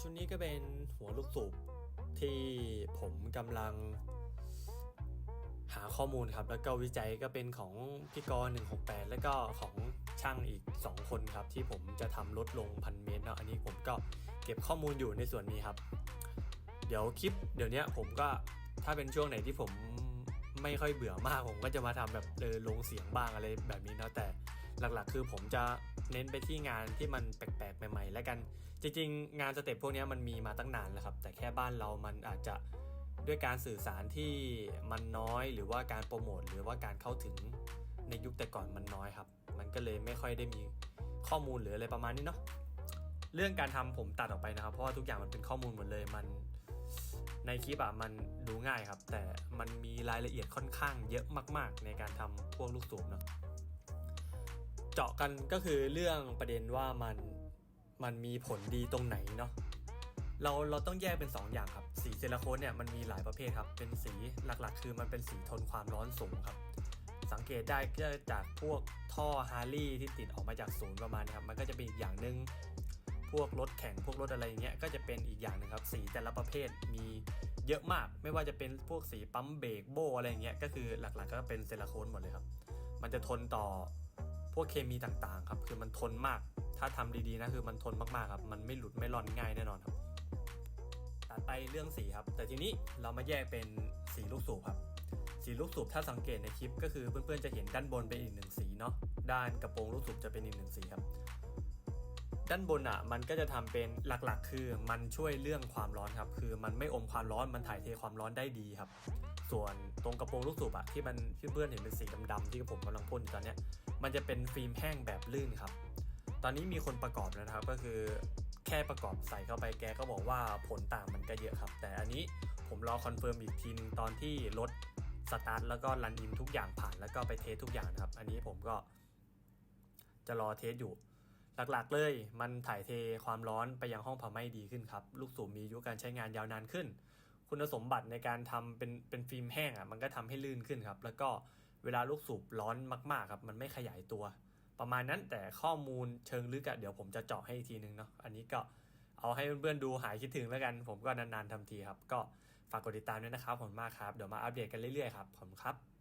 ชุดนี้ก็เป็นหัวลูกสูบที่ผมกำลังหาข้อมูลครับ แล้วก็วิจัยก็เป็นของพี่กร168 แล้วก็ของช่างอีก 2 คนครับ ที่ผมจะทำลดลงพันเมตรเนาะอันนี้ผมก็เก็บข้อมูลอยู่ในส่วนนี้ครับ เดี๋ยวคลิปเดี๋ยวนี้ผมก็ถ้าเป็นช่วงไหนที่ผมไม่ค่อยเบื่อมากผมก็จะมาทำแบบเออลงเสียงบ้างอะไรแบบนี้เนาะแต่ หลักๆ คือผมจะเน้นไปที่งานที่มันแปลกๆ ใหม่ ๆ แล้วกัน จริง ๆ งานสเต็ปพวกนี้มันมีมาตั้งนานแล้วครับ แต่แค่บ้านเรามันอาจจะด้วยการสื่อสารที่มันน้อยหรือว่าการโปรโมทหรือว่าการเข้าถึงในยุคแต่ก่อนมันน้อยครับ มันก็เลยไม่ค่อยได้มีข้อมูลหรืออะไรประมาณนี้เนาะเรื่องการทำผมตัดออกไปนะครับ เพราะว่าทุกอย่างมันเป็นข้อมูลหมดเลยมันในคลิปอะมันดูง่ายครับ แต่มันมีรายละเอียดค่อนข้างเยอะมาก ๆ ในการทำพวกลูกสูบเนาะ เจาะกันก็คือเรื่องประเด็นว่ามันมันมีผลดีตรงไหนเนาะเราเราต้องแยกเป็น 2 อย่างครับ สีเซราโคนเนี่ยมันมีหลายประเภทครับ เป็นสีหลักๆ คือมันเป็นสีทนความร้อนสูงครับ สังเกตได้ก็จากพวกท่อฮาร์ลีที่ติดออกมาจากศูนย์ประมาณนี้ครับ มันก็จะเป็นอีกอย่างหนึ่งพวกรถแข่งพวกรถอะไรอย่างเงี้ยก็จะเป็นอีกอย่างหนึงครับ สีแต่ละประเภทมีเยอะมาก ไม่ว่าจะเป็นพวกสีปั๊มเบรกโบอะไรอย่างเงี้ยก็คือหลักๆ ก็เป็นเซราโคนหมดเลยครับ มันจะทนต่อ วกเคมีต่างๆครับคือมันทนมาก ถ้าทำดีๆนะคือมันทนมากๆครับมันไม่หลุดไม่ร่อนง่ายแน่นอนครับตัดไปเรื่องสีครับ แต่ทีนี้เรามาแยกเป็นสีลูกสูบครับ สีลูกสูบถ้าสังเกตในคลิปก็คือเพื่อนๆจะเห็นด้านบนเป็นอีกหนึ่งสีเนาะด้านกระโปรงลูกสูบจะเป็นอีกหนึ่งสีครับด้านบนอะมันก็จะทำเป็นหลักๆ คือมันช่วยเรื่องความร้อนครับ คือมันไม่อมความร้อนมันถ่ายเทความร้อนได้ดีครับ ส่วนตรงกระโปรงลูกสูบอะที่มันที่เพื่อนเห็นเป็นสีดำๆที่ผมกำลังพ่นอยู่ตอนเนี้ย มันจะเป็นฟิล์มแห้งแบบลื่นครับ ตอนนี้มีคนประกอบแล้วนะครับก็คือแค่ประกอบใส่เข้าไปแกก็บอกว่าผลต่างมันก็เยอะครับ แต่อันนี้ผมรอคอนเฟิร์มอีกทีนึงตอนที่รถสตาร์ทแล้วก็รันอินทุกอย่างผ่านแล้วก็ไปเทสทุกอย่างนะครับ อันนี้ผมก็จะรอเทสอยู่ หลักๆเลย มันถ่ายเทความร้อนไปยังห้องเผาไหม้ดีขึ้นครับ ลูกสูบมีอายุการใช้งานยาวนานขึ้น คุณสมบัติในการทำเป็นเป็นฟิล์มแห้งอะมันก็ทำให้ลื่นขึ้นครับ แล้วก็ เวลาลูกสูบร้อนมาก ๆ ครับ มันไม่ขยายตัว ประมาณนั้นแต่ข้อมูลเชิงลึกอะเดี๋ยวผมจะเจาะให้อีกทีนึงเนาะอันนี้ก็เอาให้เพื่อนๆดูหายคิดถึงแล้วกัน ผมก็นานๆทำทีครับ ก็ฝากกดติดตามด้วยนะครับผมมากครับ เดี๋ยวมาอัปเดตกันเรื่อยๆครับผมครับ